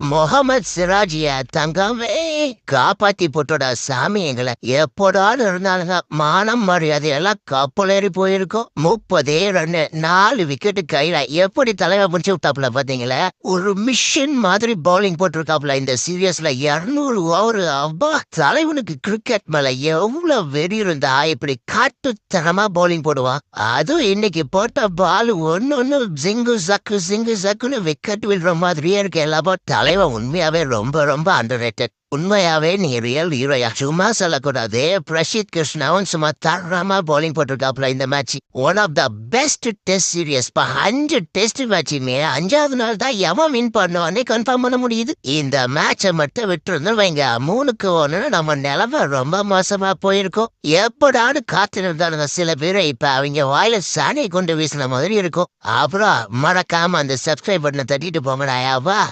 Mohammad Sirajia at Tangambe. Eh? காப்பாத்தி போட்டோட சாமி எங்களை. எப்போடாலும் இருந்தாலுங்க மானம் மரியாதை எல்லாம் கப்பலேறி போயிருக்கோம். முப்பதே ரன்னு நாலு விக்கெட்டு கையில எப்படி தலைவர் முடிச்சு விட்டாப்ல பாத்தீங்களா? ஒரு மிஷின் மாதிரி பவுலிங் போட்டிருக்காப்புல இந்த சீரியஸ்ல இருநூறு ஓவர் அப்பா தலைவனுக்கு கிரிக்கெட் மேல எவ்வளவு வெறி இருந்தா இப்படி காட்டுத்தனமா பவுலிங் போடுவான் அதுவும் இன்னைக்கு போட்ட பால் ஒன்னு ஒன்னு ஜிங்கு சக்கு ஜிங்கு சக்குன்னு விக்கெட் விடுற மாதிரியே இருக்கு. எல்லாப்போ தலைவன் உண்மையாவே ரொம்ப ரொம்ப அண்டர் உண்மையாவே நீ ரியல் ஹீரோயா சும்மா சொல்லக்கூடாது. பிரஷித் கிருஷ்ணாவும் சும்மா தரமா பவுலிங் போட்டிருக்காப்ல இந்த match one of the best test series அஞ்சு டெஸ்ட் மேட்சுமே அஞ்சாவது நாள் தான் எவன் வின் பண்ணுவானே கன்ஃபார்ம் பண்ண முடியுது. இந்த மேட்சை மட்டும் விட்டுருந்தோம் வைங்க. மூணுக்கு ஒன்று நம்ம நிலைமை ரொம்ப மோசமா போயிருக்கோம். எப்படான்னு காத்திருந்தானுங்க சில பேர். இப்ப அவங்க வாயில சாணியை கொண்டு வீசின மாதிரி இருக்கும். அப்புறம் மறக்காம அந்த சப்ஸ்கிரைப் பட்டனை தட்டிட்டு போங்கடா வா.